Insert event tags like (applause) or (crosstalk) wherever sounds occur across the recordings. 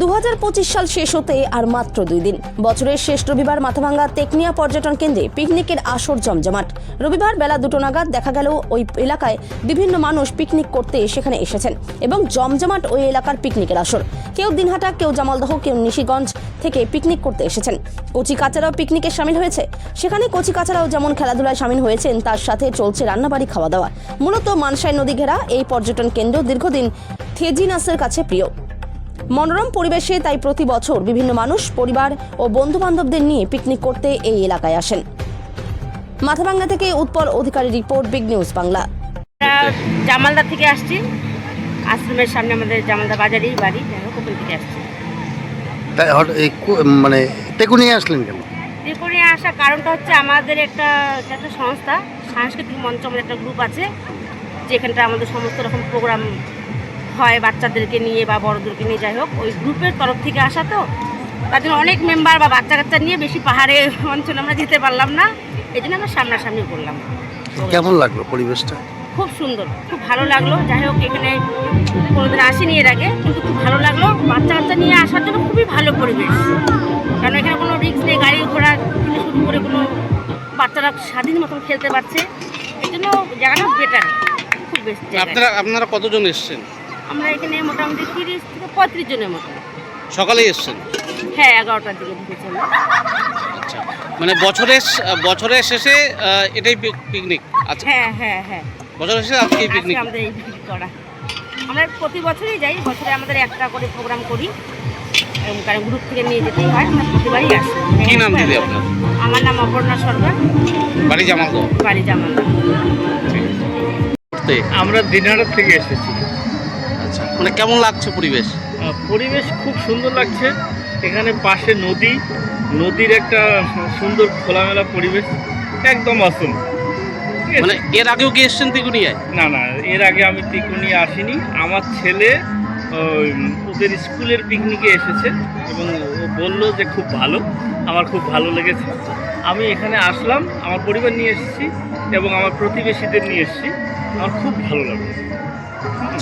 দু হাজার পঁচিশ সাল শেষ হতে আর মাত্র দুই দিন। বছরের শেষ রবিবার মাথাভাঙ্গা তেকনিয়া পর্যটন কেন্দ্রে পিকনিকের আসর জমজমাট। রবিবার বেলা দুটো নাগাদ দেখা গেল ওই এলাকায় বিভিন্ন মানুষ পিকনিক করতে সেখানে এসেছেন এবং জমজমাট ওই এলাকার পিকনিকের আসর। কেউ দিনহাটা, কেউ জামালদহ, কেউ নিশিগঞ্জ থেকে পিকনিক করতে এসেছেন। কচি কাচারাও পিকনিকে সামিল হয়েছে। সেখানে কচি কাচারাও যেমন খেলাধুলায় সামিল হয়েছেন, তার সাথে চলছে রান্নাবাড়ি, খাওয়া দাওয়া। মূলত মানসাই নদী ঘেরা এই পর্যটন কেন্দ্র দীর্ঘদিন থেজিনাসের কাছে প্রিয়। মনোরম পরিবেশে তাই প্রতি বছর বিভিন্ন মানুষ পরিবার ও বন্ধু বান্ধবদের নিয়ে পিকনিক করতে এই এলাকায় আসেন। মাথাভাঙ্গা থেকে Utpal Adhikari report big news Bangla. Jamalda থেকে আসছি। আশ্রমের সামনে আমাদের জামালদা বাজারেই বাড়ি ওখান থেকে আসছি। মানে তেকুনিয়ে আসলেন কেন? আসার কারণটা হচ্ছে আমাদের একটা একটা সংস্থা সাংস্কৃতিক মঞ্চ আমাদের একটা গ্রুপ আছে যেখানটা আমাদের সমস্ত রকম প্রোগ্রাম হয় বাচ্চাদেরকে নিয়ে বা বড়দেরকে নিয়ে যাই হোক ওই গ্রুপের তরফ থেকে আসা তো। তার জন্য অনেক মেম্বার বা বাচ্চা কাচ্চা নিয়ে বেশি পাহাড়ে (laughs) অঞ্চলে আমরা যেতে পারলাম না। এই জন্য আমরা সামনাসামনি করলাম কেমন লাগল পরিবেশটা? খুব সুন্দর খুব ভালো লাগল। যাই হোক এখানে কোনোদিন আসেনি এর আগে কিন্তু খুব ভালো লাগল। বাচ্চা কাচ্চা নিয়ে আসার জন্য খুবই ভালো পরিবেশ। কারণ এখানে কোনো রিক্স নেই গাড়ি ঘোড়া থেকে শুরু করে কোনো বাচ্চারা স্বাধীন মতন খেলতে পারছে। এই জন্য জায়গাটা বেটার খুব বেস্ট আপনারা আপনারা কতজন এসেছেন? আমরা এখানে মোটামুটি তিরিশ থেকে পঁয়ত্রিশ জনের মতো। সকালেই এসেছেন? হ্যাঁ এগারোটার দিকে ঢুকেছি আমরা। আচ্ছা মানে বছরের বছরের শেষে আহ, এটাই পিক- পিকনিক আচ্ছা। হ্যাঁ হ্যাঁ হ্যাঁ। বছরের শেষে আজকে পিকনিক আমাদের এই পিকনিক করা। আমরা প্রতি বছরই যাই বছরে আমাদের একটা করে প্রোগ্রাম করি। এরকম কারণ গ্রুপ থেকে নিয়ে যেতেই হয় আমরা প্রতিবারই আসি। কি নাম দিদি আপনার? আমার নাম অপর্ণা সরকার। বাড়ি জামালদহ বাড়ি করতে আমরা দিনাটার থেকে এসেছি। আচ্ছা। মানে কেমন লাগছে পরিবেশ? পরিবেশ খুব সুন্দর লাগছে। এখানে পাশে নদী। নদীর একটা সুন্দর খোলামেলা পরিবেশ। একদম আসুন। মানে এর আগেও কি এসেছেন তিগুনিয়ায় না না এর আগে আমি তিকুনি আসিনি। আমার ছেলে ওদের স্কুলের পিকনিকে এসেছে এবং ও বলল যে খুব ভালো। আমার খুব ভালো লেগেছে। আমি এখানে আসলাম আমার পরিবার নিয়ে এসেছি এবং আমার প্রতিবেশীদের নিয়ে এসেছি। আমার খুব ভালো লাগল।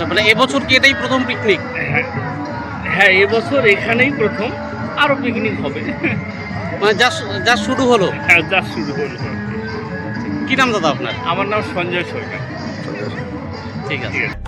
আচ্ছা মানে এবছর কি এটাই প্রথম পিকনিক হ্যাঁ হ্যাঁ এবছর এখানেই প্রথম আরও পিকনিক হবে। মানে যা যা শুরু হলো? হ্যাঁ যা শুরু হলো। কী নাম দাদা আপনার? আমার নাম সঞ্জয় সরকার। ঠিক ঠিক আছে।